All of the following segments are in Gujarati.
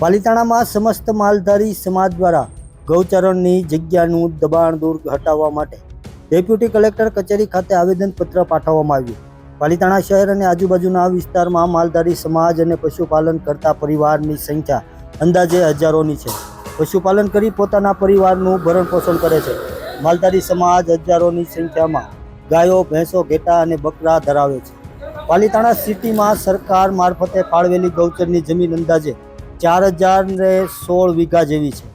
પાલિતાણામાં સમસ્ત માલધારી સમાજ દ્વારા ગૌચરણની જગ્યાનું દબાણ દૂર હટાવવા માટે ડેપ્યુટી કલેક્ટર કચેરી ખાતે આવેદનપત્ર પાઠવવામાં આવ્યું. પાલિતાણા શહેર અને આજુબાજુના વિસ્તારમાં માલધારી સમાજ અને પશુપાલન કરતા પરિવારની સંખ્યા અંદાજે હજારોની છે. પશુપાલન કરી પોતાના પરિવારનું ભરણ પોષણ કરે છે. માલધારી સમાજ હજારોની સંખ્યામાં ગાયો, ભેંસો, ઘેટા અને બકરા ધરાવે છે. પાલિતાણા સિટીમાં સરકાર મારફતે ફાળવેલી ગૌચરની જમીન અંદાજે ચાર હજાર ને સોળ વીઘા જેવી છે.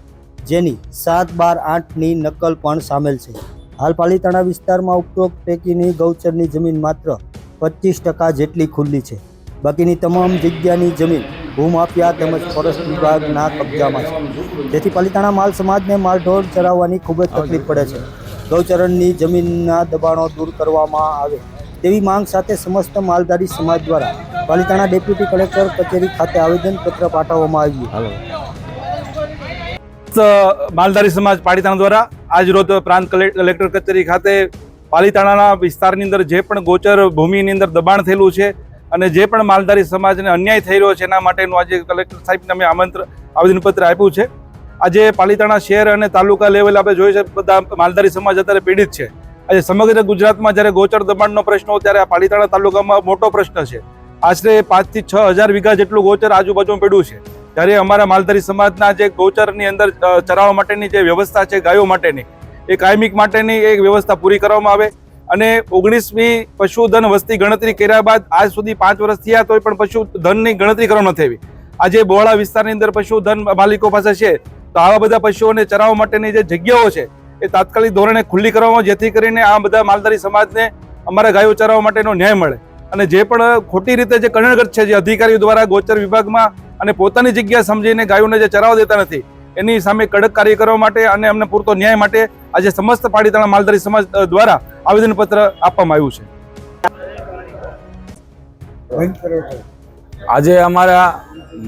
જેની સાત બાર આઠની નકલ પણ સામેલ છે. હાલ પાલિતાણા વિસ્તારમાં ઉપરોક્ત પૈકીની ગૌચરની જમીન માત્ર પચીસ ટકા જેટલી ખુલ્લી છે. બાકીની તમામ જગ્યાની જમીન ભૂમાફિયા તેમજ ફોરેસ્ટ વિભાગના કબજામાં છે. જેથી પાલિતાણા માલ સમાજને માલઢોર ચરાવવાની ખૂબ જ તકલીફ પડે છે. ગૌચરણની જમીનના દબાણો દૂર કરવામાં આવે તેવી માંગ સાથે સમસ્ત માલધારી સમાજ દ્વારા પાલિતાણા ડેપ્યુટી કલેક્ટર કચેરી ખાતે આવેદનપત્ર પાઠવવામાં આવ્યું. માલધારી સમાજ પાલિતાણા દ્વારા આજ રોજ પ્રાંત કલે- કલેક્ટર કચેરી ખાતે પાલિતાણાના વિસ્તારની અંદર જે પણ ગોચર ભૂમિની અંદર દબાણ થયેલું છે અને જે પણ માલધારી સમાજને અન્યાય થઈ રહ્યો છે, એના માટેનું આજે કલેક્ટર સાહેબને અમે આમંત્રણ આવેદનપત્ર આપ્યું છે. આજે પાલિતાણા શહેર અને તાલુકા લેવલે આપણે જોઈએ છે, બધા માલધારી સમાજ અત્યારે પીડિત છે. આજે સમગ્ર ગુજરાતમાં જ્યારે ગોચર દબાણનો પ્રશ્ન હોય ત્યારે આ પાલીતાણા તાલુકામાં મોટો પ્રશ્ન છે. આશરે પાંચથી છ હજાર વીઘા જેટલું ગોચર આજુબાજુમાં પડ્યું છે. ત્યારે અમારા માલધારી સમાજના જે ગોચરની અંદર ચરાવવા માટેની જે વ્યવસ્થા છે, ગાયો માટેની, એ કાયમિક માટેની એક વ્યવસ્થા પૂરી કરવામાં આવે. અને ઓગણીસમી પશુધન વસ્તી ગણતરી કર્યા બાદ આજ સુધી પાંચ વર્ષ થયા તોય પણ પશુધનની ગણતરી કરવા નથી આવી. આજે બહોળા વિસ્તારની અંદર પશુધન માલિકો પાસે છે. તો આવા બધા પશુઓને ચરાવવા માટેની જે જગ્યાઓ છે એ તાત્કાલિક ધોરણે ખુલ્લી કરવામાં જેથી કરીને આ બધા માલધારી સમાજને અમારા ગાયો ચરાવવા માટેનો ન્યાય મળે. અને જે પણ ખોટી રીતે જે કરણગત છે, જે અધિકારીઓ દ્વારા ગોચર વિભાગમાં અને પોતાની જગ્યા સમજીને ગાયોને જે ચરાવવા દેતા નથી, એની સામે કડક કાર્ય કરવા માટે અને અમને પૂરતો ન્યાય માટે આજે સમસ્ત પાડીતાણા માલધારી સમાજ દ્વારા આવેદનપત્ર આપવામાં આવ્યું છે. આજે અમારા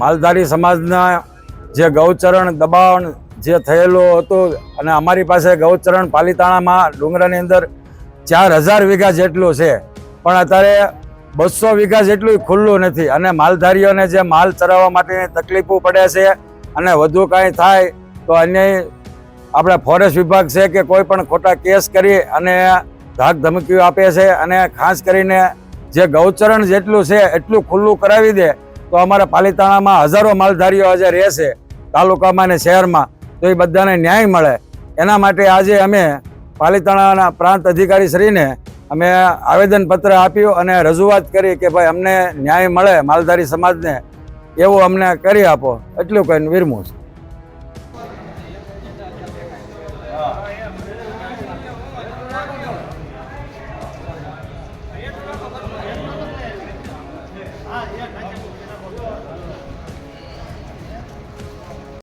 માલધારી સમાજના જે ગૌચરણ, દબાણ જે થયેલું હતું અને અમારી પાસે ગૌચરણ પાલિતાણામાં ડુંગરાની અંદર ચાર હજાર વીઘા જેટલું છે. પણ અત્યારે બસો વીઘા જેટલું ખુલ્લું નથી અને માલધારીઓને જે માલ ચરાવવા માટેની તકલીફો પડે છે અને વધુ કાંઈ થાય તો અન્ય આપણે ફોરેસ્ટ વિભાગ છે કે કોઈ પણ ખોટા કેસ કરી અને ધાક ધમકીઓ આપે છે અને ખાસ કરીને જે ગૌચરણ જેટલું છે, એટલું ખુલ્લું કરાવી દે તો અમારા પાલિતાણામાં હજારો માલધારીઓ આજે રહેશે તાલુકામાં અને શહેરમાં તો એ બધાને ન્યાય મળે. એના માટે આજે અમે પાલિતાણાના પ્રાંત અધિકારી શ્રીને અમે આવેદનપત્ર આપ્યું અને રજૂઆત કરી કે ભાઈ અમને ન્યાય મળે માલધારી સમાજને, એવું અમને કરી આપો. એટલું કહીને વિરમું